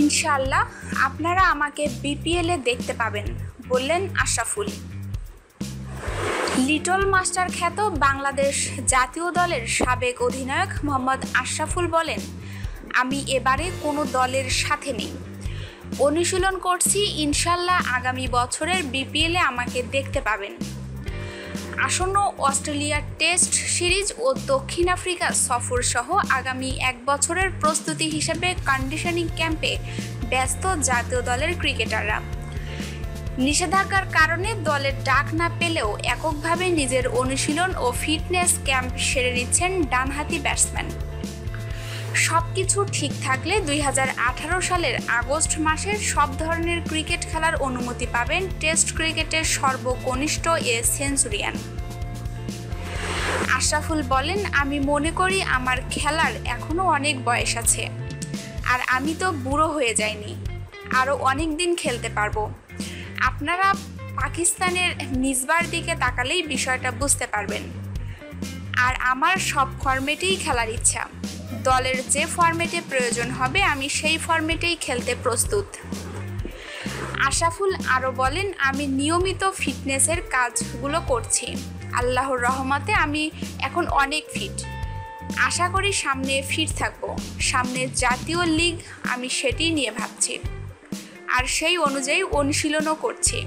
ইনশাআল্লাহ আপনারা আমাকে বিপিএলে দেখতে পাবেন, বললেন আশরাফুল। লিটল মাস্টার খ্যাত বাংলাদেশ জাতীয় দলের সাবেক অধিনায়ক মোহাম্মদ আশরাফুল বলেন, আমি এবারে কোনো দলের সাথে নেই। অনুশীলন করছি ইনশাল্লাহ আগামী বছরের বিপিএলে আমাকে দেখতে পাবেন। আসন্ন অস্ট্রেলিয়া টেস্ট সিরিজ ও দক্ষিণ আফ্রিকা সফর সহ আগামী এক বছরের প্রস্তুতি হিসেবে কন্ডিশনিং ক্যাম্পে ব্যস্ত জাতীয় দলের ক্রিকেটাররা। নিষেধাজ্ঞার কারণে দলের ডাক না পেলেও এককভাবে নিজের অনুশীলন ও ফিটনেস ক্যাম্প সেরে নিচ্ছেন ডানহাতি ব্যাটসম্যান সব কিছু ঠিক থাকলে দুই হাজার আঠারো সালের আগস্ট মাসের সব ধরনের ক্রিকেট খেলার অনুমতি পাবেন টেস্ট ক্রিকেটের সর্বকনিষ্ঠ এ সেঞ্চুরিয়ান। আশরাফুল বলেন, আমি মনে করি আমার খেলার এখনও অনেক বয়স আছে। আর আমি তো বুড়ো হয়ে যাইনি। আরও অনেক দিন খেলতে পারব। আপনারা পাকিস্তানের নিজবার দিকে তাকালেই বিষয়টা বুঝতে পারবেন। আমার সব ফরম্যাটেই খেলার ইচ্ছা। দলের যে ফরম্যাটে প্রয়োজন হবে, আমি সেই ফরম্যাটেই খেলতে প্রস্তুত। আশাফুল আরও বলেন, আমি নিয়মিত ফিটনেসের কাজগুলো করছি। আল্লাহর রহমতে আমি এখন অনেক ফিট। আশা করি সামনে ফিট থাকব। সামনে জাতীয় লিগ, আমি সেটি নিয়ে ভাবছি। আর সেই অনুযায়ী অনুশীলনও করছি।